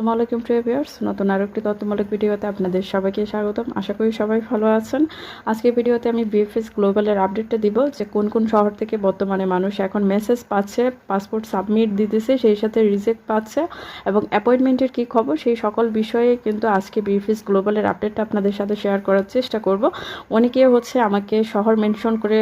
আসসালামু আলাইকুম, প্রিয় ভিউয়ার্স। নতুন আরও একটি তথ্যমূলক ভিডিওতে আপনাদের সবাইকে স্বাগতম। আশা করি সবাই ভালো আছেন। আজকের ভিডিওতে আমি বিএফএস গ্লোবালের আপডেটটা দিব, যে কোন কোন শহর থেকে বর্তমানে মানুষ এখন মেসেজ পাচ্ছে পাসপোর্ট সাবমিট দিতেছে, সেই সাথে রিজেক্ট পাচ্ছে, এবং অ্যাপয়েন্টমেন্টের কী খবর, সেই সকল বিষয়ে কিন্তু আজকে বিএফএস গ্লোবালের আপডেটটা আপনাদের সাথে শেয়ার করার চেষ্টা করব। অনেকে হচ্ছে আমাকে শহর মেনশন করে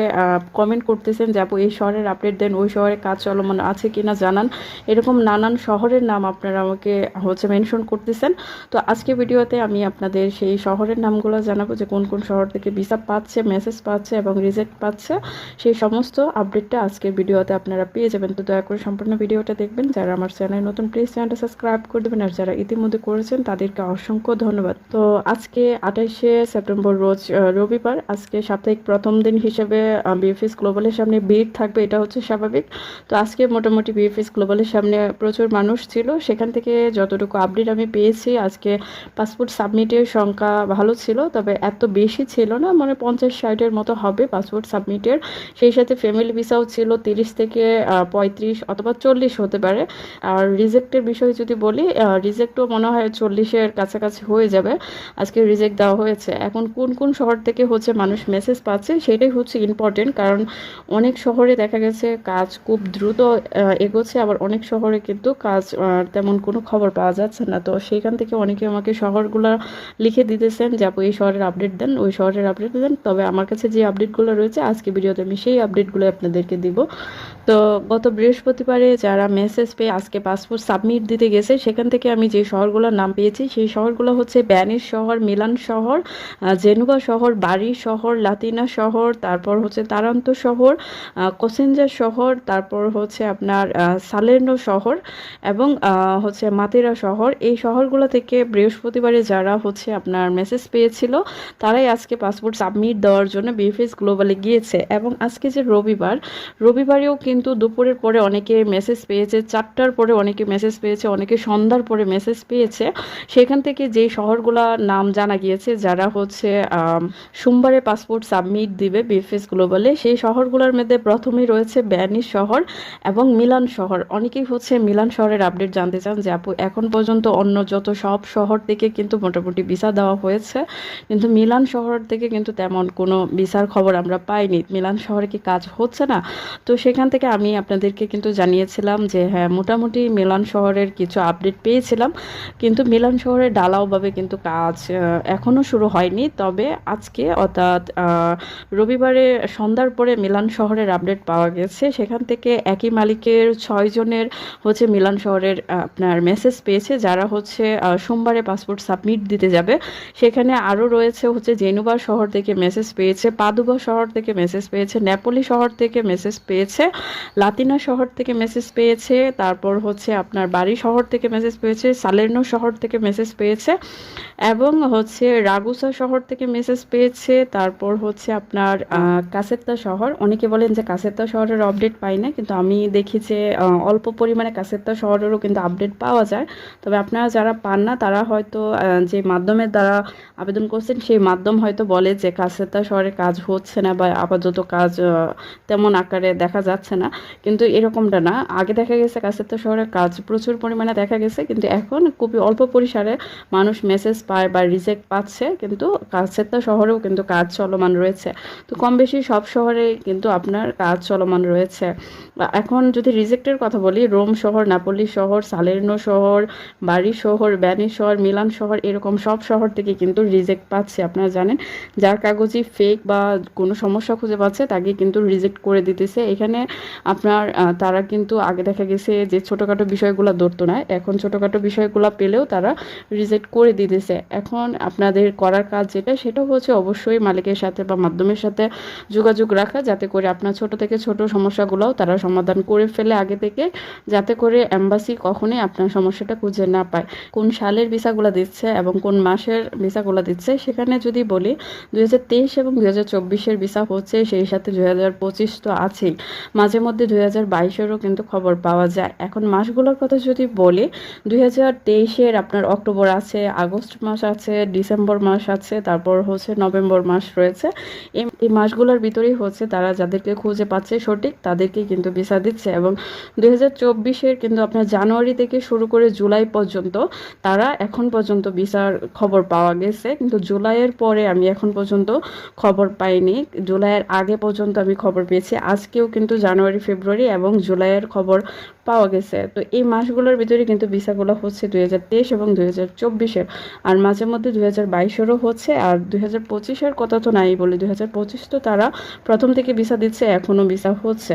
কমেন্ট করতেছেন যে, আপু, এই শহরের আপডেট দেন, ওই শহরে কাজ চলমান আছে কিনা জানান। এরকম নানান শহরের নাম আপনারা আমাকে হচ্ছে মেনশন করতেছেন। তো আজকে ভিডিওতে আমি আপনাদের সেই শহরের নামগুলো জানাব যে কোন কোন শহর থেকে ভিসা পাচ্ছে মেসেজ পাচ্ছে এবং রিজেক্ট পাচ্ছে, সেই সমস্ত আপডেটটা আজকের ভিডিওতে আপনারা পেয়ে যাবেন। তো দয়া করে সম্পূর্ণ ভিডিওটা দেখবেন। যারা আমার চ্যানেল নতুন প্লিজ চ্যানেলটা সাবস্ক্রাইব করে দেবেন। আর যারা ইতিমধ্যে করেছেন, তাদেরকে অসংখ্য ধন্যবাদ। তো আজকে আঠাইশে সেপ্টেম্বর রোজ রবিবার, আজকে সাপ্তাহিক প্রথম দিন হিসেবে বিএফএস গ্লোবালের সামনে ভিড় থাকবে, এটা হচ্ছে স্বাভাবিক। তো আজকে মোটামুটি বিএফএস গ্লোবালের সামনে প্রচুর মানুষ ছিল। সেখান থেকে যতটুকু আপডেট আমি পেয়েছি। আজকে পাসপোর্ট সাবমিটের সংখ্যা ভালো ছিল, তবে এত বেশি ছিল না মানে পঞ্চাশ ষাটের মতো হবে পাসপোর্ট সাবমিটের সেই সাথে ফ্যামিলি ভিসাও ছিল তিরিশ থেকে পঁয়ত্রিশ অথবা চল্লিশ হতে পারে। আর রিজেক্টের বিষয়ে যদি বলি রিজেক্টও মনে হয় চল্লিশের কাছাকাছি হয়ে যাবে। আজকে রিজেক্ট দেওয়া হয়েছে। এখন কোন কোন শহর থেকে হচ্ছে মানুষ মেসেজ পাচ্ছে, সেটাই হচ্ছে ইম্পর্টেন্ট কারণ অনেক শহরে দেখা গেছে কাজ খুব দ্রুত এগোচ্ছে। আবার অনেক শহরে কিন্তু কাজ তেমন কোনো খবর পাওয়া যাচ্ছে না। তো সেইখান থেকে অনেকে আমাকে শহরগুলো লিখে দিতেছেন যে, আপু, এই শহরের আপডেট দেন, ওই শহরের আপডেট দেন। তবে আমার কাছে যে আপডেটগুলো রয়েছে, আজকে ভিডিওতে আমি সেই আপডেটগুলো আপনাদেরকে দিব। তো গত বৃহস্পতিবারে যারা মেসেজ পেয়ে আজকে পাসপোর্ট সাবমিট দিতে গেছে, সেখান থেকে আমি যে শহরগুলোর নাম পেয়েছি, সেই শহরগুলো হচ্ছে ব্যানিস শহর মিলান শহর জেনুবা শহর বাড়ি শহর লাতিনা শহর, তারপর হচ্ছে তারান্ত শহর কোসেঞ্জা শহর, তারপর হচ্ছে আপনার সালের্নো শহর এবং হচ্ছে মাতেরা শহর। এই শহরগুলো থেকে বৃহস্পতিবারে যারা হচ্ছে আপনার মেসেজ পেয়েছিল, তারাই আজকে পাসপোর্ট সাবমিট দেওয়ার জন্য বিএফএস গ্লোবালে গিয়েছে। এবং আজকে যে রবিবার, রবিবারেও কিন্তু দুপুরের পরে অনেকে মেসেজ পেয়েছে, চারটার পরে অনেকে মেসেজ পেয়েছে, অনেকে সন্ধ্যার পরে মেসেজ পেয়েছে। সেখান থেকে যে শহরগুলা নাম জানা গিয়েছে, যারা হচ্ছে সোমবারে পাসপোর্ট সাবমিট দিবে বিএফএস গ্লোবালে সেই শহরগুলোর মধ্যে প্রথমেই রয়েছে ব্যানিস শহর এবং মিলান শহর। অনেকেই হচ্ছে মিলান শহরের আপডেট জানতে চান যে আপু, এখন পর্যন্ত অন্য যত সব শহর থেকে কিন্তু মোটামুটি ভিসা দেওয়া হয়েছে। কিন্তু মিলান শহর থেকে কিন্তু তেমন কোনো ভিসার খবর আমরা পাইনি। মিলান শহরে কি কাজ হচ্ছে না? তো সেখান থেকে আমি আপনাদেরকে কিন্তু জানিয়েছিলাম যে হ্যাঁ মোটামুটি মিলান শহরের কিছু আপডেট পেয়েছিলাম। কিন্তু মিলান শহরে ডালাওভাবে কিন্তু কাজ আহ, এখনও শুরু হয়নি। তবে আজকে অর্থাৎ রবিবারে সন্ধ্যার পরে মিলান শহরের আপডেট পাওয়া গেছে। সেখান থেকে একই মালিকের ছয় জনের হচ্ছে মিলান শহরের আপনার মেসেজ পেয়েছে। যারা হচ্ছে সোমবারে পাসপোর্ট সাবমিট দিতে যাবে। সেখানে আরও রয়েছে হচ্ছে জেনুবা শহর থেকে মেসেজ পেয়েছে পাদুবা শহর থেকে মেসেজ পেয়েছে, নেপোলি শহর থেকে মেসেজ পেয়েছে, লাতিনা শহর থেকে মেসেজ পেয়েছে, তারপর হচ্ছে আপনার বাড়ি শহর থেকে মেসেজ পেয়েছে, সালের্নো শহর থেকে মেসেজ পেয়েছে, এবং হচ্ছে রাগুসা শহর থেকে মেসেজ পেয়েছে, তারপর হচ্ছে আপনার কাসেত্তা শহর। অনেকে বলেন যে কাসেত্তা শহরের আপডেট পাই না, কিন্তু আমি দেখি যে অল্প পরিমাণে কাসেত্তা শহরেরও কিন্তু আপডেট পাওয়া যায়। তবে আপনারা যারা পান না, তারা হয়তো যে মাধ্যমের দ্বারা আবেদন করছেন, সেই মাধ্যম হয়তো বলে যে কাসেত্তা শহরে কাজ হচ্ছে না বা আপাতত কাজ তেমন আকারে দেখা যাচ্ছে না। কিন্তু এরকমটা না। আগে দেখা গেছে কাসেত্তা শহরে কাজ প্রচুর পরিমাণে দেখা গেছে, কিন্তু এখন খুবই অল্প পরিসরে মানুষ মেসেজ পায় বা রিজেক্ট পাচ্ছে, কিন্তু কাসেত্তা শহরেও কিন্তু কাজ চলমান রয়েছে। তো কম বেশি সব শহরে কিন্তু আপনার কাজ চলমান রয়েছে। এখন যদি রিজেক্টের কথা বলি, রোম শহর নাপোলি শহর সালের্নো শহর বাড়ি শহর ব্যানি শহর, মিলান শহর, এরকম সব শহর থেকে কিন্তু রিজেক্ট পাচ্ছে, আপনারা জানেন। যার কাগজই ফেক বা কোনো সমস্যা খুঁজে পাচ্ছে, তাকে কিন্তু রিজেক্ট করে দিতেছে। এখানে আপনার তারা কিন্তু আগে দেখা গেছে যে ছোটোখাটো বিষয়গুলো ধরতো না। এখন ছোটোখাটো বিষয়গুলো পেলেও তারা রিজেক্ট করে দিতেছে। এখন আপনাদের করার কাজ যেটা, সেটা হচ্ছে অবশ্যই মালিকের সাথে বা মাধ্যমের সাথে যোগাযোগ রাখা, যাতে করে আপনার ছোট থেকে ছোট সমস্যাগুলোও তারা সমাধান করে ফেলে আগে থেকে। যাতে করে অ্যাম্বাসি কখনোই আপনার সমস্যাটা খুঁজে না পায়। কোন সালের ভিসাগুলো দিচ্ছে এবং কোন মাসের ভিসাগুলো দিচ্ছে, সেখানে যদি বলি দুই এবং দুই হাজার ভিসা হচ্ছে, সেই সাথে দুই হাজার পঁচিশ তো আছেই। মাঝে মধ্যে দুই হাজার বাইশেরও কিন্তু খবর পাওয়া যায়। এখন মাসগুলোর কথা যদি বলি, দুই হাজার তেইশের আপনার অক্টোবর আছে, আগস্ট মাস আছে, ডিসেম্বর মাস আছে, তারপর হচ্ছে নভেম্বর মাস রয়েছে। এই মাসগুলোর ভিতরেই হচ্ছে তারা যাদেরকে খুঁজে পাচ্ছে সঠিক, তাদেরকেই কিন্তু ভিসা দিচ্ছে। এবং দুই হাজার কিন্তু আপনার জানুয়ারি থেকে শুরু করে জুলাই পর্যন্ত, তারা এখন পর্যন্ত ভিসার খবর পাওয়া গেছে। কিন্তু জুলাইয়ের পরে আমি এখন পর্যন্ত খবর পাইনি। জুলাইয়ের আগে পর্যন্ত আমি খবর পেয়েছি। আজকেও কিন্তু জানুয়ারি, ফেব্রুয়ারি এবং জুলাইয়ের খবর পাওয়া গেছে। তো এই মাসগুলোর ভিতরে কিন্তু ভিসাগুলো হচ্ছে দুই হাজার তেইশ এবং দুই হাজার চব্বিশের। আর মাঝে মধ্যে দুই হাজার বাইশেরও হচ্ছে। আর দুই হাজার পঁচিশের কথা তো নাই বলে দুই হাজার পঁচিশ তো তারা প্রথম থেকে ভিসা দিচ্ছে, এখনও ভিসা হচ্ছে।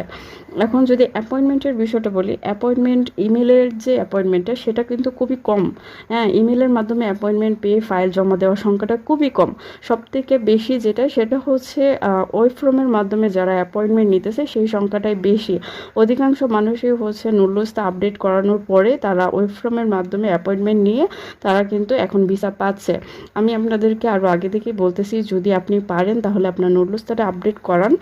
এখন যদি অ্যাপয়েন্টমেন্টের বিষয়টা বলি, অ্যাপয়েন্টমেন্ট, ইমেলের যে অ্যাপয়েন্টমেন্টটা, সেটা কিন্তু খুবই কম। হ্যাঁ ইমেলের মাধ্যমে অ্যাপয়েন্টমেন্ট পেয়ে ফাইল জমা দেওয়ার সংখ্যাটা খুবই কম। সব থেকে বেশি যেটা, সেটা হচ্ছে ওয়েবফ্রমের মাধ্যমে যারা অ্যাপয়েন্টমেন্ট নিতেছে, সেই সংখ্যাটাই বেশি। অধিকাংশ মানুষই হচ্ছে নুল্লসটা আপডেট করানোর পরে তারা ওয়েবফ্রমের মাধ্যমে অ্যাপয়েন্টমেন্ট নিয়ে তারা কিন্তু এখন ভিসা পাচ্ছে। আমি আপনাদেরকে আরও আগে থেকেই বলতেছি, যদি আপনি পারেন তাহলে আপনার নুডলসটা আপডেট করান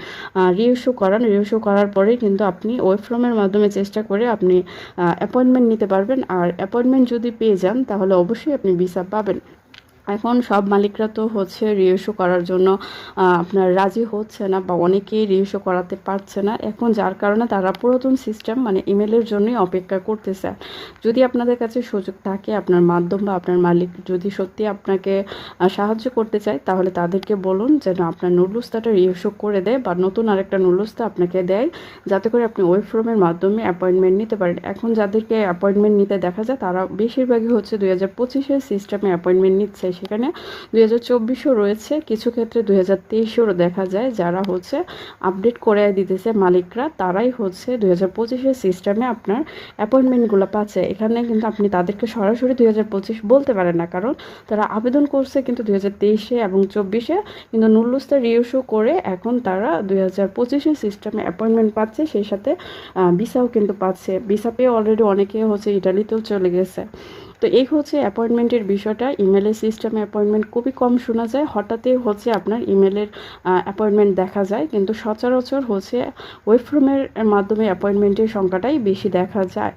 রিইস্যু করান। রিইস্যু করার পরেই কিন্তু আপনি ওয়েবফ্রমের মাধ্যমে চেষ্টা করে আপনি অ্যাপয়েন্টমেন্ট নিতে পারবেন। আর অ্যাপয়েন্টমেন্ট যদি পেয়ে যান তাহলে অবশ্যই আপনি ভিসা পাবেন। এখন সব মালিকরা তো হচ্ছে রিইস্যু করার জন্য আপনার রাজি হচ্ছে না বা অনেকেই রিইস্যু করাতে পারছে না। এখন যার কারণে তারা পুরাতন সিস্টেম মানে ইমেলের জন্যই অপেক্ষা করতেছে। যদি আপনাদের কাছে সুযোগ থাকে, আপনার মাধ্যম বা আপনার মালিক যদি সত্যি আপনাকে সাহায্য করতে চায়, তাহলে তাদেরকে বলুন যেন আপনার নুডলসটাটা রিইস্যু করে দেয় বা নতুন আরেকটা নুডলসটা আপনাকে দেয়, যাতে করে আপনি ওয়েব ফর্মের মাধ্যমে অ্যাপয়েন্টমেন্ট নিতে পারেন। এখন যাদেরকে অ্যাপয়েন্টমেন্ট নিতে দেখা যায়, তারা বেশিরভাগই হচ্ছে দুই হাজার পঁচিশের সিস্টেমে অ্যাপয়েন্টমেন্ট নিচ্ছে। সেখানে দুই হাজার রয়েছে। কিছু ক্ষেত্রে দুই হাজার দেখা যায় যারা হচ্ছে আপডেট করে দিতেছে মালিকরা, তারাই হচ্ছে দুই হাজার পঁচিশের সিস্টেমে আপনার অ্যাপয়েন্টমেন্টগুলো পাচ্ছে। এখানে কিন্তু আপনি তাদেরকে সরাসরি দুই হাজার পঁচিশ বলতে পারেন না, কারণ তারা আবেদন করছে কিন্তু দুই হাজার তেইশে এবং চব্বিশে কিন্তু নুল্লুসটা রিউশো করে এখন তারা দুই হাজার পঁচিশের সিস্টেমে অ্যাপয়েন্টমেন্ট পাচ্ছে, সেই সাথে ভিসাও কিন্তু পাচ্ছে। ভিসা পেয়ে অলরেডি অনেকে হচ্ছে ইটালিতেও চলে গেছে। তো এই হচ্ছে অ্যাপয়েন্টমেন্টের বিষয়টা। ইমেলের সিস্টেমে অ্যাপয়েন্টমেন্ট খুবই কম শোনা যায়। হঠাৎই হচ্ছে আপনার ইমেলের অ্যাপয়েন্টমেন্ট দেখা যায়। কিন্তু সচরাচর হচ্ছে ওয়েবফ্রমের মাধ্যমে অ্যাপয়েন্টমেন্টের সংখ্যাটাই বেশি দেখা যায়।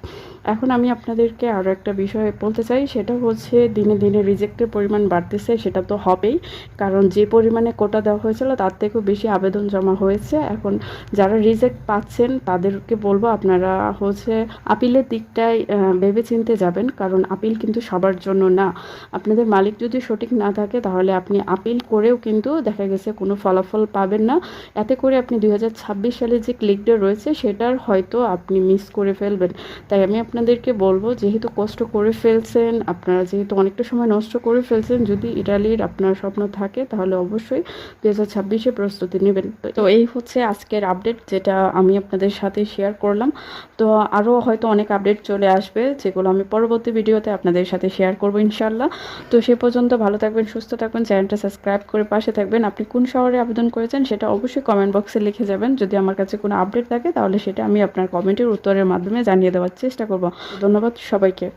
এখন আমি আপনাদেরকে আরও একটা বিষয় বলতে চাই, সেটা হচ্ছে দিনে দিনে রিজেক্টের পরিমাণ বাড়তেছে, সেটা তো হবেই। কারণ যে পরিমাণে কোটা দেওয়া হয়েছিল, তার থেকেও বেশি আবেদন জমা হয়েছে। এখন যারা রিজেক্ট পাচ্ছেন, তাদেরকে বলব আপনারা হচ্ছে আপিলের দিকটায় ভেবে চিনতে যাবেন। কারণ আপিল কিন্তু সবার জন্য না। আপনাদের মালিক যদি সঠিক না থাকে, তাহলে আপনি আপিল করেও কিন্তু দেখা গেছে কোনো ফলাফল পাবেন না। এতে করে আপনি দুই সালে যে ক্লিকটা রয়েছে, সেটার হয়তো আপনি মিস করে ফেলবেন। তাই আমি আপনাদেরকে বলব, যেহেতু কষ্ট করে ফেলছেন, আপনারা যেহেতু অনেকটা সময় নষ্ট করে ফেলছেন, যদি ইটালির আপনার স্বপ্ন থাকে, তাহলে অবশ্যই দু হাজার ছাব্বিশে প্রস্তুতি নেবেন। তো এই হচ্ছে আজকের আপডেট যেটা আমি আপনাদের সাথে শেয়ার করলাম। তো আরও হয়তো অনেক আপডেট চলে আসবে, যেগুলো আমি পরবর্তী ভিডিওতে আপনাদের সাথে শেয়ার করব ইনশাল্লাহ তো সে পর্যন্ত ভালো থাকবেন, সুস্থ থাকবেন, চ্যানেলটা সাবস্ক্রাইব করে পাশে থাকবেন। আপনি কোন শহরে আবেদন করেছেন, সেটা অবশ্যই কমেন্ট বক্সে লিখে যাবেন। যদি আমার কাছে কোনো আপডেট থাকে, তাহলে সেটা আমি আপনার কমেন্টের উত্তরের মাধ্যমে জানিয়ে দেওয়ার চেষ্টা করব। ধন্যবাদ সবাইকে।